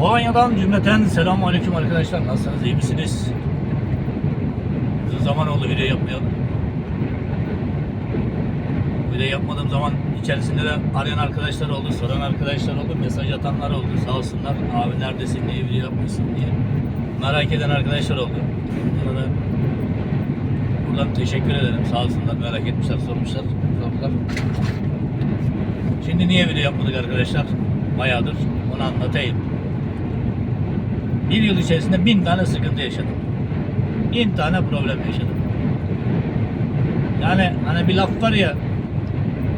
Polonya'dan cümleten selamun aleyküm arkadaşlar. Nasılsınız? iyi misiniz? Zaman oldu video yapmayalım. Video yapmadığım zaman içerisinde de arayan arkadaşlar oldu, soran arkadaşlar oldu, mesaj atanlar oldu. Sağ olsunlar. Abi neredesin, niye video yapmışsın diye. Merak eden arkadaşlar oldu. Onlara da buradan teşekkür ederim. Sağ olsunlar. Merak etmişler, sormuşlar. Sordular. Şimdi niye video yapmadık arkadaşlar? Bayağıdır. Onu anlatayım. Bir yıl içerisinde bin tane sıkıntı yaşadım. Bin tane problem yaşadım. Yani hani bir laf var ya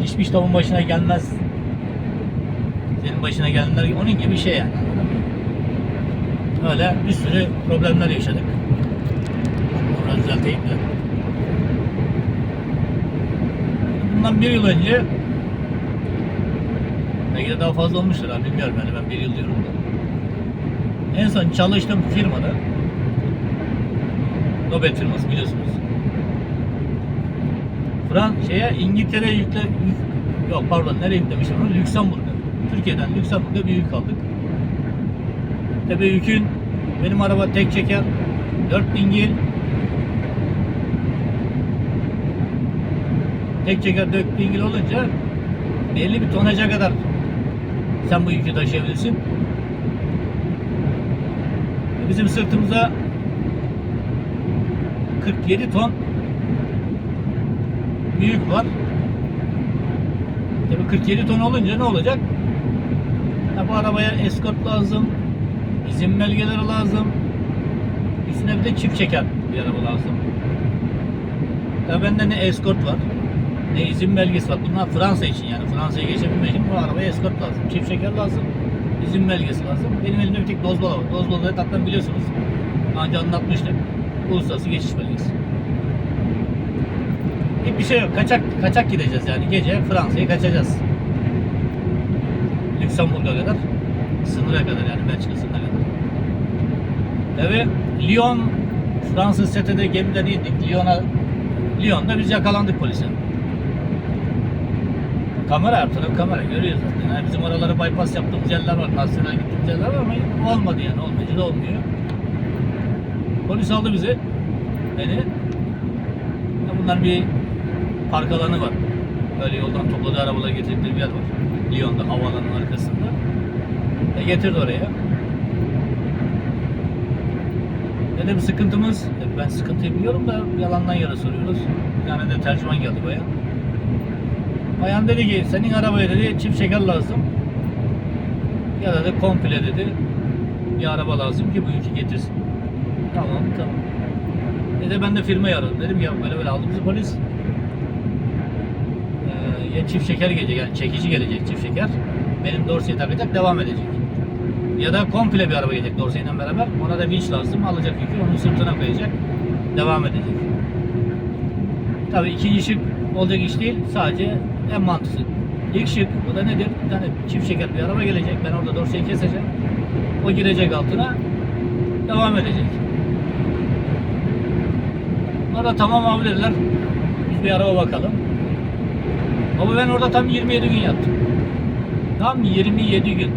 hiçbir tavuğun başına gelmez. Senin başına gelenler onun gibi bir şey yani. Öyle bir sürü problemler yaşadık. Bunu düzelteyim de. Bundan bir yıl önce belki de daha fazla olmuştur abi bilmiyorum yani ben bir yıl diyorum da. En son çalıştığım firmada Nobel firması biliyorsunuz. Fran şeye İngiltere yükle yük- yok pardon nereye yüklemişim onu Lüksemburg'a. Türkiye'den Lüksemburg'a bir yük aldık. Tabii yükün benim araba tek çeker 4 dingil tek çeker 4 dingil olunca belli bir tonaja kadar sen bu yükü taşıyabilirsin. Bizim sırtımıza 47 ton büyük var. Tabii 47 ton olunca ne olacak? Ya bu arabaya eskort lazım, izin belgeleri lazım. Üstüne bir de çift çeker bir araba lazım. Ya bende ne eskort var, ne izin belgesi var. Bunlar Fransa için yani. Fransa'ya geçebilmek için bu arabaya eskort lazım. Çift çeker lazım. İzin belgesi lazım. Benim elimde bir tek dozbala var. Dozbala'yı zaten biliyorsunuz. Daha önce anlatmıştım. Uluslararası geçiş belgesi. Hiçbir şey yok. Kaçak kaçak gideceğiz yani. Gece Fransa'ya kaçacağız. Lüksemburg'a kadar. Sınıra kadar yani Belçika sınırına kadar. Tabi Lyon Fransız SETE'de gemiden indik. Lyon'a Lyon'da biz yakalandık polise. Kamera her taraf kamera görüyoruz zaten. Yani bizim oraları bypass yaptığımız yerler var. Nasyonel gittiğimiz yerler var ama olmadı yani. Olmayınca da olmuyor. Polis aldı bizi. Beni. Bunlar bir park alanı var. Böyle yoldan topladığı arabaları getirdikleri bir yer var. Lyon'da havaalanının arkasında. E getirdi oraya. Dedim sıkıntımız, ben sıkıntıyı biliyorum da yalandan yere soruyoruz. Bir tane de tercüman geldi bayan. Bayan dedi ki senin arabaya dedi çift şeker lazım. Ya da komple dedi bir araba lazım ki bu yükü getirsin. Tamam tamam. Dedi ben de firmayı aradım. Dedim ya böyle böyle aldı bizi polis. Ee, ya çift şeker gelecek yani çekici gelecek çift şeker. Benim dorseyi takacak devam edecek. Ya da komple bir araba gelecek dorseyle beraber. Ona da vinç lazım. Alacak yükü onun sırtına koyacak. Devam edecek. Tabii ikinci şık olacak iş değil. Sadece en mantıklı. İlk şık bu da nedir? Bir tane çift şeker bir araba gelecek. Ben orada dorseyi keseceğim. O girecek altına. Devam edecek. Bana tamam abi dediler. Biz bir araba bakalım. Ama ben orada tam 27 gün yattım. Tam 27 gün.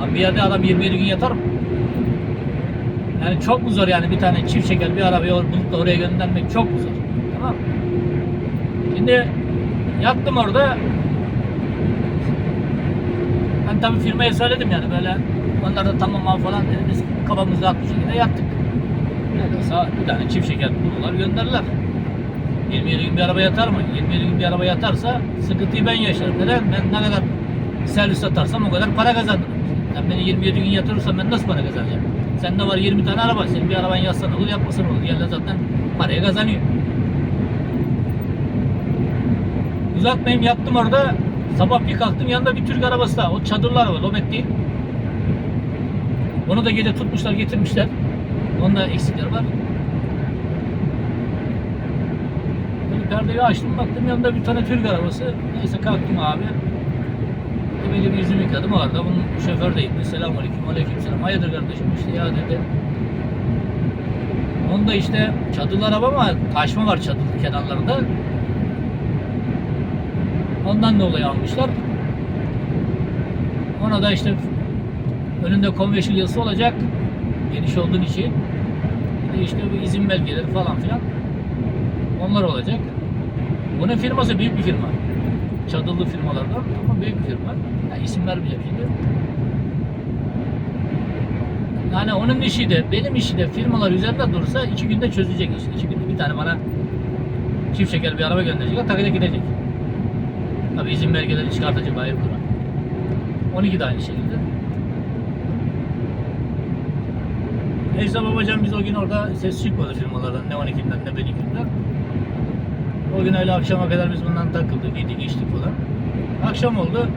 Lan bir yerde adam 27 gün yatar mı? Yani çok mu zor yani bir tane çift şeker bir arabayı bulup da oraya göndermek çok mu zor? Tamam? Şimdi yattım orada. Ben tabii firmaya söyledim yani böyle onlar da tamam abi falan dedi. Biz kafamızda atmış şekilde yattık. Ne olsa bir tane çift şeker bulurlar gönderirler. 27 gün bir araba yatar mı? 27 gün bir araba yatarsa sıkıntıyı ben yaşarım. Neden? Ben ne kadar servis atarsam o kadar para kazanırım. Sen beni 27 gün yatırırsan ben nasıl para kazanacağım? Sende var 20 tane araba. Senin bir araban yatsan olur yapmasan olur. Yerler zaten parayı kazanıyor. Uzatmayayım yattım orada. Sabah bir kalktım yanında bir Türk arabası daha. O çadırlı araba. Lobet değil. Onu da gece tutmuşlar getirmişler. Onda eksikler var. Böyle perdeyi açtım baktım yanında bir tane Türk arabası. Neyse kalktım abi. Böyle bir yüzümü yıkadım orada. Bunun şoför de indi. Selamun aleyküm. Aleyküm selam. Hayırdır kardeşim işte ya dedi. Onda işte çadırlı araba ama taşma var çadır kenarlarında. Ondan dolayı almışlar. Ona da işte Önünde konveşil yazısı olacak. Geniş olduğun için. Bir işte bu izin belgeleri falan filan. Onlar olacak. Bunun firması büyük bir firma. Çadırlı firmalardan ama büyük bir firma. Yani isim vermeyeceğim şimdi. Yani onun işi de benim işi de firmalar üzerinde durursa iki günde çözecek iş. İki günde bir tane bana çift şeker bir araba gönderecek, takacak gidecek. Tabii izin belgeleri çıkartacak ayrı kuran. 12 de aynı şekilde. Neyse babacan biz o gün orada ses çıkmadı firmalardan. Ne 12'den ne 12'den. O gün öyle akşama kadar biz bundan takıldık, yedik içtik falan. Akşam oldu.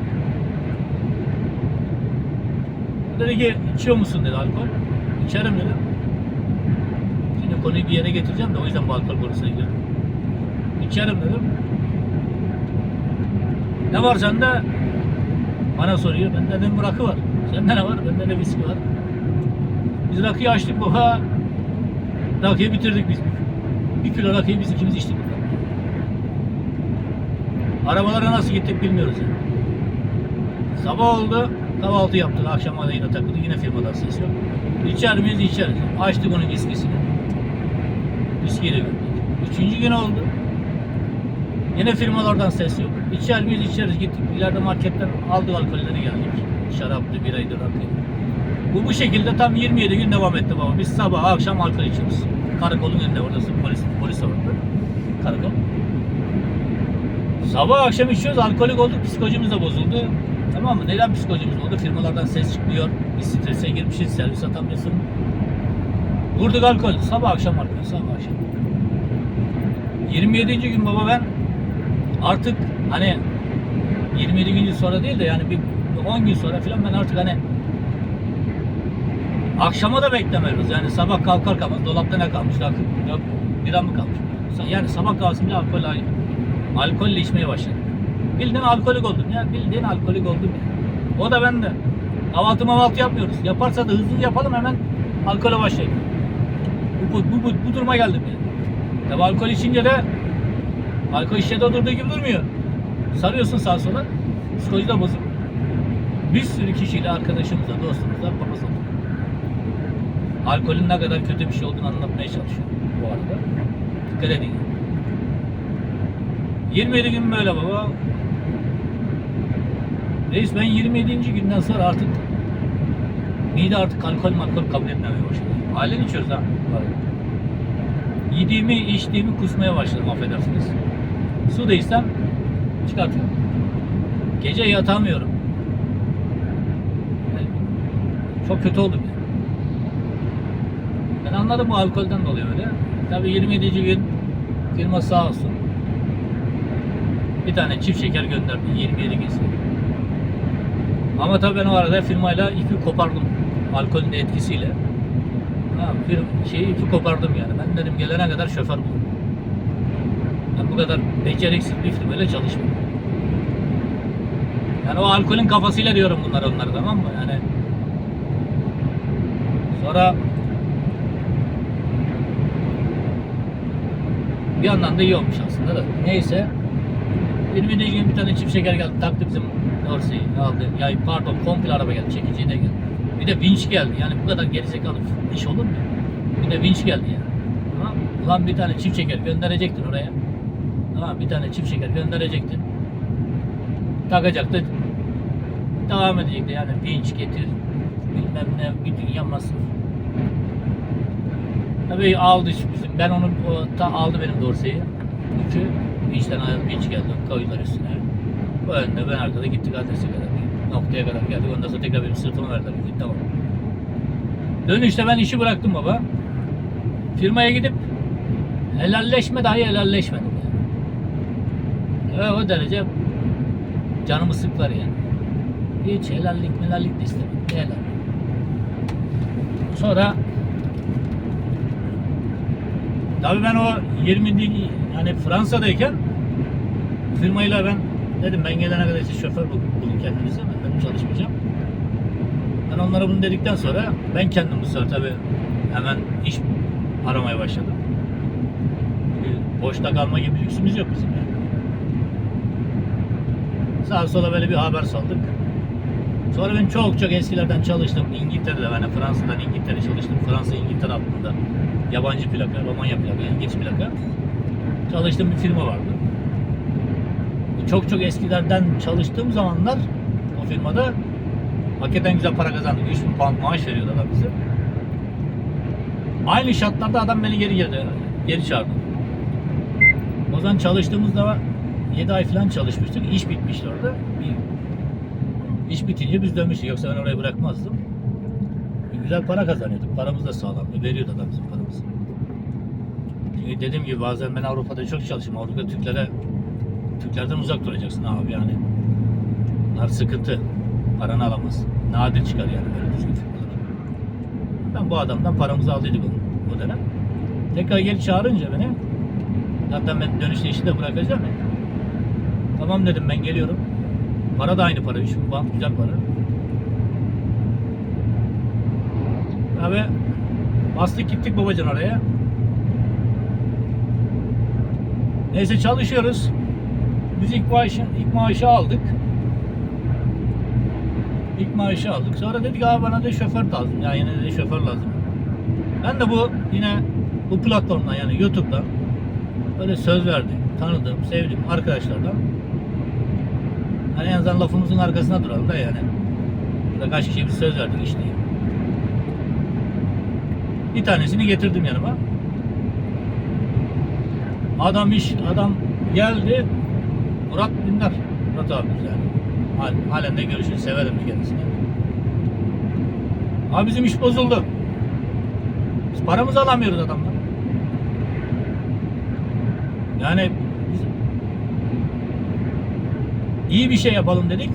Dedi ki içiyor musun dedi alkol. İçerim dedim. Şimdi konuyu bir yere getireceğim de o yüzden bu alkol konusuna girdim. İçerim dedim. Ne var sende? Bana soruyor. Bende dedim rakı var. Sende ne var? Bende de viski var. Biz rakıyı açtık baba. Rakıyı bitirdik biz. Bir kilo rakıyı biz ikimiz içtik. Arabalara nasıl gittik bilmiyoruz yani. Sabah oldu. Kahvaltı yaptık. Akşama da yine takıldık. Yine firmadan ses yok. İçer miyiz? İçeriz. Açtık onun viskisini. Viskiyi de gördük. Üçüncü gün oldu. Yine firmalardan ses yok. İçer miyiz? İçeriz. Gittik. İleride marketten aldık alkolleri geldik. Şaraptı, biraydı, rakıydı. Bu bu şekilde tam 27 gün devam etti baba. Biz sabah akşam alkol içiyoruz. Karakolun önünde orası polis polis orada. Karakol. Sabah akşam içiyoruz, alkolik olduk, psikolojimiz de bozuldu. Tamam mı? Neden psikolojimiz bozuldu? Firmalardan ses çıkmıyor. Biz strese girmişiz, servis atamıyorsun. Vurduk alkol. Sabah akşam alkol, sabah akşam. 27. gün baba ben artık hani 27 gün sonra değil de yani bir 10 gün sonra falan ben artık hani akşama da beklemiyoruz. Yani sabah kalkar kalmaz dolapta ne kalmış? Yok, bira mı kalmış? Yani sabah kahvaltısında bile alkol alkolle içmeye başladım. Bildiğin alkolik oldum ya. Bildiğin alkolik oldum. O da ben de. Kahvaltı mahvaltı yapmıyoruz. Yaparsa da hızlı yapalım hemen alkole başlayalım. Bu, bu, bu, bu duruma geldim yani. Tabi alkol içince de alkol şişede oturduğu gibi durmuyor. Sarıyorsun sağa sola. Psikoloji de bozuk. Bir sürü kişiyle arkadaşımızla, dostumuzla papaz olduk. Alkolün ne kadar kötü bir şey olduğunu anlatmaya çalışıyorum bu arada. Dikkat edin. 27 gün böyle baba. Reis ben 27. günden sonra artık mide artık alkol alkol kabul etmemeye başladı. Halen içiyoruz ha. Yediğimi, içtiğimi kusmaya başladım affedersiniz. Su da içsem çıkartıyorum. Gece yatamıyorum. Çok kötü oldum yani. Ben anladım bu alkolden dolayı öyle. Tabii 27. gün firma sağ olsun. Bir tane çift şeker gönderdi 27 gün. Ama tabii ben o arada firmayla ipi kopardım. Alkolün etkisiyle. Ha, firm, şeyi ipi kopardım yani. Ben dedim gelene kadar şoför bul. Ben bu kadar beceriksiz bir firmayla çalışmam. Yani o alkolün kafasıyla diyorum bunlar onları tamam mı? Yani sonra bir yandan da iyi olmuş aslında da. Neyse. 20. gün bir tane çift şeker geldi. Taktı bizim Dorsey'i aldı. Ya pardon komple araba geldi. Çekiciye de geldi. Bir de vinç geldi. Yani bu kadar gerizekalı iş olur mu? Bir de vinç geldi ya. Tamam. Ulan bir tane çift şeker gönderecektin oraya. Tamam bir tane çift şeker gönderecektin. Takacaktı. Devam edecekti yani vinç getir. Bilmem ne bir dünya masraf. Tabii aldı bizim. Ben onu o, ta, aldı benim dorseyi. Üçü. Vinçten ayrılıp vinç geldi. Koydular üstüne. Bu önde ben arkada gittik adrese kadar. Noktaya kadar geldik. Ondan sonra tekrar benim sırtımı verdiler. Gittim, Tamam. Dönüşte ben işi bıraktım baba. Firmaya gidip helalleşme dahi helalleşmedim. Ve o derece canımı sıklar yani. Hiç helallik melallik de istemedim. Helal. Sonra Tabii ben o 20 yani Fransa'dayken firmayla ben dedim ben gelene kadar siz şoför bul- bulun kendinize ben dedim çalışmayacağım. Ben onlara bunu dedikten sonra ben kendim bu sefer tabii hemen iş aramaya başladım. Boşta kalma gibi lüksümüz yok bizim yani. Sağa sola böyle bir haber saldık. Sonra ben çok çok eskilerden çalıştım. İngiltere'de yani Fransa'dan İngiltere çalıştım. Fransa İngiltere hattında. Yabancı plaka, Romanya plaka, İngiliz plaka. Çalıştığım bir firma vardı. Çok çok eskilerden çalıştığım zamanlar o firmada hakikaten güzel para kazandık. 3000 pound maaş veriyordu adam bize. Aynı şartlarda adam beni geri geri, geri çağırdı. O zaman çalıştığımızda 7 ay falan çalışmıştık. İş bitmişti orada. Bir, iş bitince biz dönmüştük. Yoksa ben orayı bırakmazdım. Bir güzel para kazanıyorduk. Paramız da sağlamdı. Veriyordu adam bizim paramızı. Çünkü dediğim gibi bazen ben Avrupa'da çok çalıştım. Avrupa'da Türklere Türklerden uzak duracaksın abi yani. Bunlar sıkıntı. Paranı alamaz. Nadir çıkar yani böyle düzgün. Ben bu adamdan paramızı aldıydık o dönem. Tekrar geri çağırınca beni zaten ben dönüşte işi de bırakacağım ya. Tamam dedim ben geliyorum. Para da aynı para. 3000 pound güzel para. Abi bastık gittik babacan oraya. Neyse çalışıyoruz. Biz ilk maaşı, ilk maaşı aldık. İlk maaşı aldık. Sonra dedik abi bana da şoför lazım. Ya yine de şoför lazım. Ben de bu yine bu platformdan yani YouTube'dan böyle söz verdim. Tanıdığım, sevdiğim arkadaşlardan hani en azından lafımızın arkasına duralım da yani. Burada kaç kişiye bir söz verdik işte. Bir tanesini getirdim yanıma. Adam iş, adam geldi. Murat Dündar. Murat abimiz yani. Hal- Halen de görüşürüz. Severim kendisini. Abi bizim iş bozuldu. Biz paramızı alamıyoruz adamdan. Yani biz iyi bir şey yapalım dedik.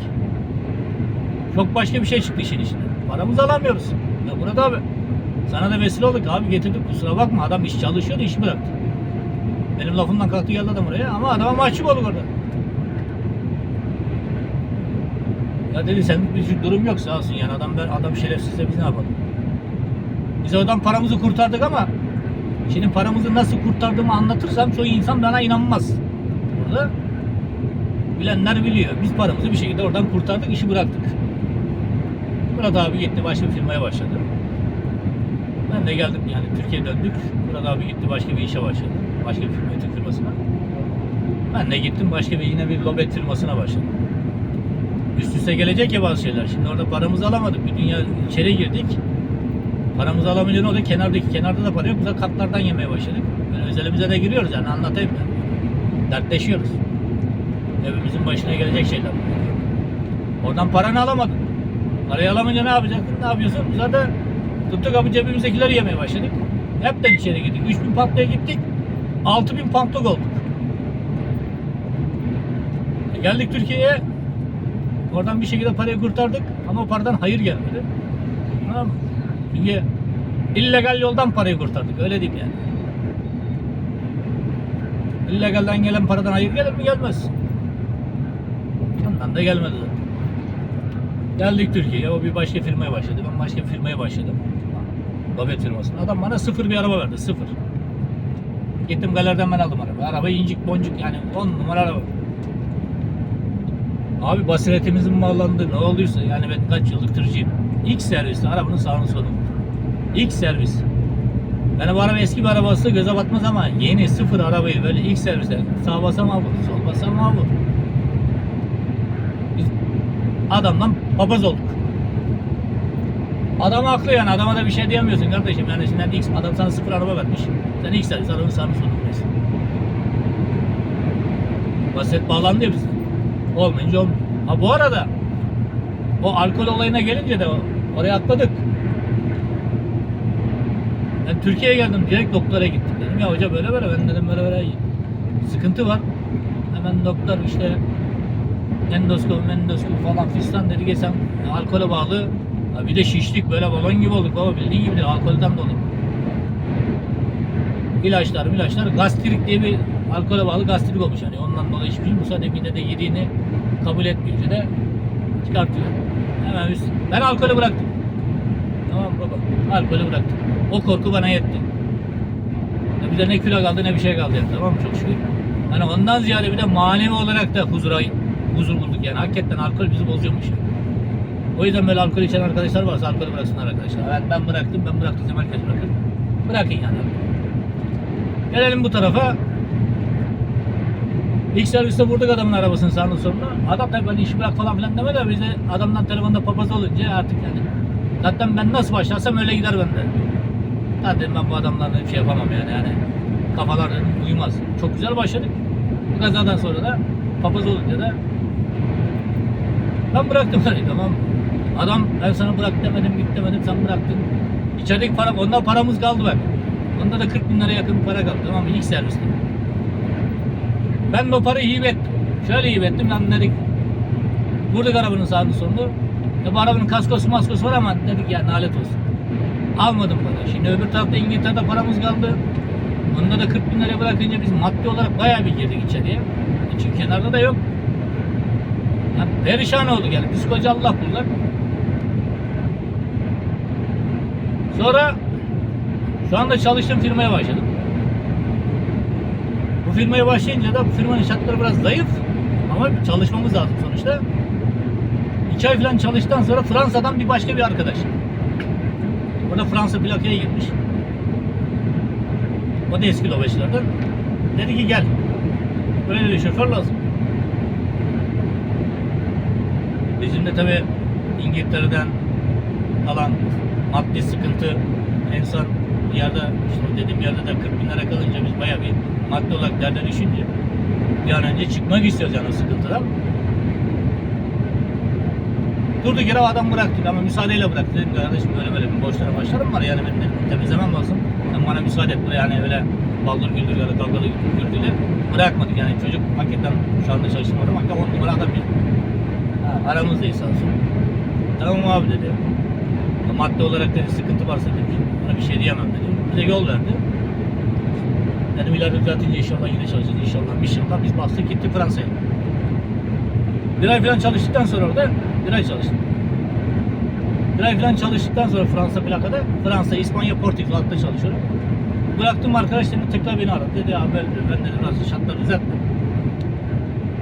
Çok başka bir şey çıktı işin içinde. Paramızı alamıyoruz. Ya Murat abi sana da vesile olduk abi getirdik kusura bakma adam iş çalışıyordu iş bıraktı. Benim lafımdan kalktı geldi adam oraya ama adama mahcup olduk orada. Ya dedi sen bir durum yok sağ olsun yani adam ben adam şerefsizse biz ne yapalım? Biz oradan paramızı kurtardık ama şimdi paramızı nasıl kurtardığımı anlatırsam çoğu insan bana inanmaz. Burada bilenler biliyor. Biz paramızı bir şekilde oradan kurtardık, işi bıraktık. Murat abi gitti başka bir firmaya başladı. Ben de geldim yani Türkiye'ye döndük. Murat abi gitti başka bir işe başladı. Başka bir firma, Türk firmasına. Ben de gittim başka bir yine bir lobet firmasına başladım. Üst üste gelecek ya bazı şeyler. Şimdi orada paramızı alamadık. Bir dünya içeri girdik. Paramızı alamayınca ne oldu? Kenardaki kenarda da para yok. Biz de katlardan yemeye başladık. Böyle özelimize de giriyoruz yani anlatayım ben. Dertleşiyoruz. Evimizin başına gelecek şeyler. Oradan paranı alamadın. Parayı alamayınca ne yapacaksın? Ne yapıyorsun? Zaten tuttuk kapı cebimizdekileri yemeye başladık. Hepten içeri gittik. 3000 pantaya gittik. 6000 pantluk olduk. E geldik Türkiye'ye. Oradan bir şekilde parayı kurtardık. Ama o paradan hayır gelmedi. Tamam? Çünkü illegal yoldan parayı kurtardık. Öyle diyeyim yani. İllegalden gelen paradan hayır gelir mi? Gelmez. Ondan da gelmedi zaten. Geldik Türkiye'ye. O bir başka firmaya başladı. Ben başka bir firmaya başladım. Babet firmasına. Adam bana sıfır bir araba verdi. Sıfır. Gittim galeriden ben aldım araba. Araba incik boncuk yani 10 numara araba. Abi basiretimizin mi bağlandı ne olduysa yani ben kaç yıllık tırcıyım. İlk serviste arabanın sağını sonu. İlk servis. Yani bu araba eski bir arabası göze batmaz ama yeni sıfır arabayı böyle ilk serviste sağ basam abi, sol basam abi. Adamdan papaz olduk. Adam haklı yani adama da bir şey diyemiyorsun kardeşim. Yani şimdi X, adam sana sıfır araba vermiş. Sen ilk servis arabanın sağını sonu. Basit bağlandı ya bizim. Olmayınca olmuyor. Ha bu arada o alkol olayına gelince de oraya atladık. Ben Türkiye'ye geldim direkt doktora gittim. Dedim ya hoca böyle böyle ben dedim böyle böyle sıkıntı var. Hemen doktor işte endoskopi endoskopi falan fistan dedi sen alkole bağlı ha bir de şişlik böyle balon gibi olduk baba bildiğin gibi değil alkolden dolayı. İlaçlar ilaçlar gastrik diye bir alkole bağlı gastrik olmuş yani ondan dolayı hiçbir şey müsaade mide de yediğini kabul etmeyince de çıkartıyor. Hemen üst. Ben alkolü bıraktım. Tamam baba. Alkolü bıraktım. O korku bana yetti. Ya bir de ne kilo kaldı ne bir şey kaldı yani tamam çok şükür. Hani ondan ziyade bir de manevi olarak da huzura huzur bulduk yani. Hakikaten alkol bizi bozuyormuş. O yüzden böyle alkol içen arkadaşlar varsa alkolü bıraksınlar arkadaşlar. Ben, ben bıraktım, ben bıraktım herkes bırakır. Bırakın yani. Gelelim bu tarafa. İlk serviste vurduk adamın arabasını sağının sonuna. Adam tabii hani işi bırak falan filan demedi ama bize adamdan telefonda papaz olunca artık yani. Zaten ben nasıl başlarsam öyle gider bende. Zaten ben bu adamlarla bir şey yapamam yani. yani kafalar uyumaz. Çok güzel başladık. Bu kazadan sonra da papaz olunca da ben bıraktım hani tamam. Adam ben sana bırak demedim git demedim sen bıraktın. İçerideki para, ondan paramız kaldı bak. Onda da 40 bin lira yakın para kaldı tamam? İlk serviste. Ben de o parayı hibe ettim. Şöyle hibe ettim lan dedik. Vurduk arabanın sağını sonunu. Ya bu arabanın kaskosu maskosu var ama dedik ya nalet olsun. Almadım para. Şimdi öbür tarafta İngiltere'de paramız kaldı. Onda da 40 bin liraya bırakınca biz maddi olarak bayağı bir girdik içeriye. Çünkü kenarda da yok. Yani perişan olduk yani. Psikoloji Allah kullar. Sonra şu anda çalıştığım firmaya başladım. Bu firmaya başlayınca da bu firmanın şartları biraz zayıf ama çalışmamız lazım sonuçta. İki ay falan çalıştıktan sonra Fransa'dan bir başka bir arkadaş. O da Fransa plakaya girmiş. O da eski lobeşlerden. Dedi ki gel. Böyle dedi şoför lazım. Bizim de tabi İngiltere'den kalan maddi sıkıntı en son bir yerde işte dediğim yerde de 40 bin lira kalınca biz bayağı bir maddi olarak derde düşünce bir an önce çıkmak istiyoruz yani o sıkıntıdan. Durduk yere adam bıraktık ama müsaadeyle bıraktık. Dedim kardeşim böyle böyle bir borçlara başlarım var yani benim dedim, temizlemem lazım. Sen bana müsaade et. Yani öyle baldır güldür ya da kavgalı güldürle bırakmadık yani çocuk hakikaten şu anda çalıştığım adam hakikaten on aramızdayız sağ. Tamam abi dedi. Madde olarak dedi sıkıntı varsa dedi. Buna bir şey diyemem dedi. Bize yol verdi. Dedim ileride düzeltince inşallah yine çalışacağız inşallah. İnşallah biz bastık gitti Fransa'ya. Bir ay falan çalıştıktan sonra orada bir ay çalıştım. Bir ay falan çalıştıktan sonra Fransa plakada Fransa, İspanya, Portekiz altta çalışıyorum. Bıraktım arkadaş dedi tekrar beni aradı. Dedi abi ben dedi nasıl şartları düzelttim.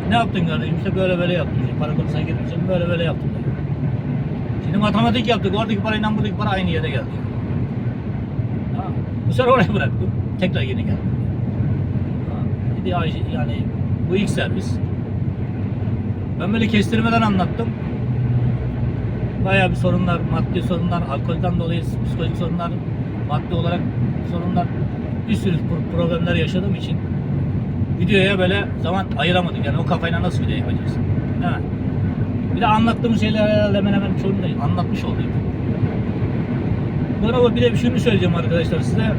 Ne yaptın kardeşim? İşte böyle böyle yaptım. İşte para konusuna girmeyeceğim. Böyle böyle yaptım. Şimdi matematik yaptık. Oradaki parayla buradaki para aynı yere geldi. Ha, bu sefer oraya bıraktım. Tekrar yeni dedi "Ay, yani bu ilk servis. Ben böyle kestirmeden anlattım. Bayağı bir sorunlar, maddi sorunlar, alkolden dolayı psikolojik sorunlar, maddi olarak sorunlar, bir sürü pro- problemler yaşadığım için videoya böyle zaman ayıramadık. Yani o kafayla nasıl video? Değil mi? Bir de anlattığım şeyler herhalde hemen hemen çoğunu anlatmış oldum. Bana bir de şunu söyleyeceğim arkadaşlar size.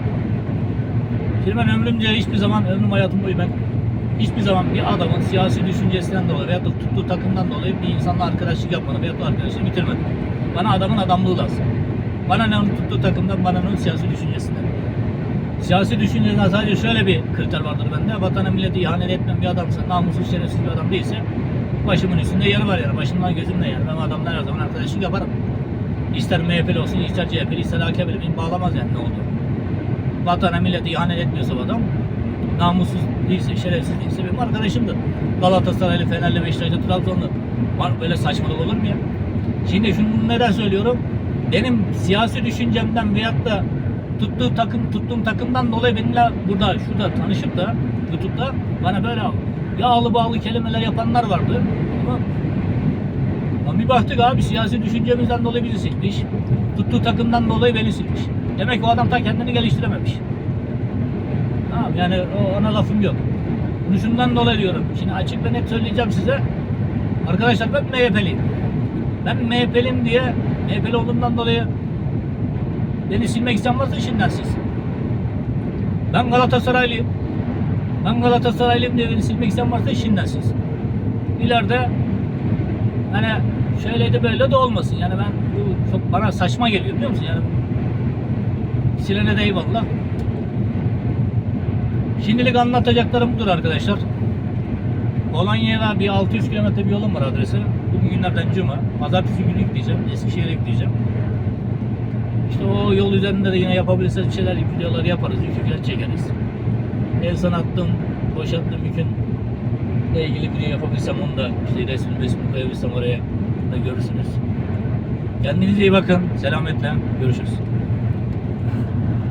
Şimdi ben ömrümce hiçbir zaman, ömrüm hayatım boyu ben hiçbir zaman bir adamın siyasi düşüncesinden dolayı veya da tuttuğu takımdan dolayı bir insanla arkadaşlık yapmadım veya da arkadaşlığı bitirmedim. Bana adamın adamlığı lazım. Bana ne onun tuttuğu takımdan, bana ne onun siyasi düşüncesinden. Siyasi düşüncesinden sadece şöyle bir kriter vardır bende. Vatana millete ihanet etmeyen bir adamsa, namussuz, şerefsiz bir adam değilse başımın üstünde yeri var yani. Başımdan gözümden yani. Ben o adamla her zaman arkadaşlık yaparım. İster MHP'li olsun, ister CHP'li, ister AKP'li beni bağlamaz yani ne oldu. Vatana millete ihanet etmiyorsa bu adam, namussuz değilse, şerefsiz değilse benim arkadaşımdır. Galatasaraylı, Fenerli, Beşiktaşlı, Trabzonlu. Var böyle saçmalık olur mu ya? Şimdi şunu neden söylüyorum? Benim siyasi düşüncemden veyahut da tuttuğu takım, tuttuğum takımdan dolayı benimle burada, şurada tanışıp da YouTube'da bana böyle yağlı bağlı kelimeler yapanlar vardı. Ama, ama bir baktık abi siyasi düşüncemizden dolayı bizi silmiş. Tuttuğu takımdan dolayı beni silmiş. Demek ki o adam ta kendini geliştirememiş. Tamam yani ona lafım yok. Bunu şundan dolayı diyorum. Şimdi açık ve net söyleyeceğim size. Arkadaşlar ben MHP'liyim. Ben MHP'liyim diye MHP'li olduğumdan dolayı beni silmek isteyen varsa şimdiden silsin. Ben Galatasaraylıyım. Ben Galatasaraylıyım diye beni silmek isteyen varsa şimdiden silsin. İleride hani şöyleydi böyle de olmasın. Yani ben bu çok bana saçma geliyor biliyor musun? Yani silene de eyvallah. Şimdilik anlatacaklarım budur arkadaşlar. Polonya'da bir 600 kilometre bir yolum var adresi. Bugün günlerden cuma. Pazartesi günü gideceğim. Eskişehir'e gideceğim. İşte o yol üzerinde de yine yapabilirsek bir şeyler, videolar yaparız. Falan çekeriz. En son attığım, boşalttığım yükünle ilgili video yapabilsem onu da işte resim resim koyabilsem oraya da görürsünüz. Kendinize iyi bakın. Selametle. Görüşürüz.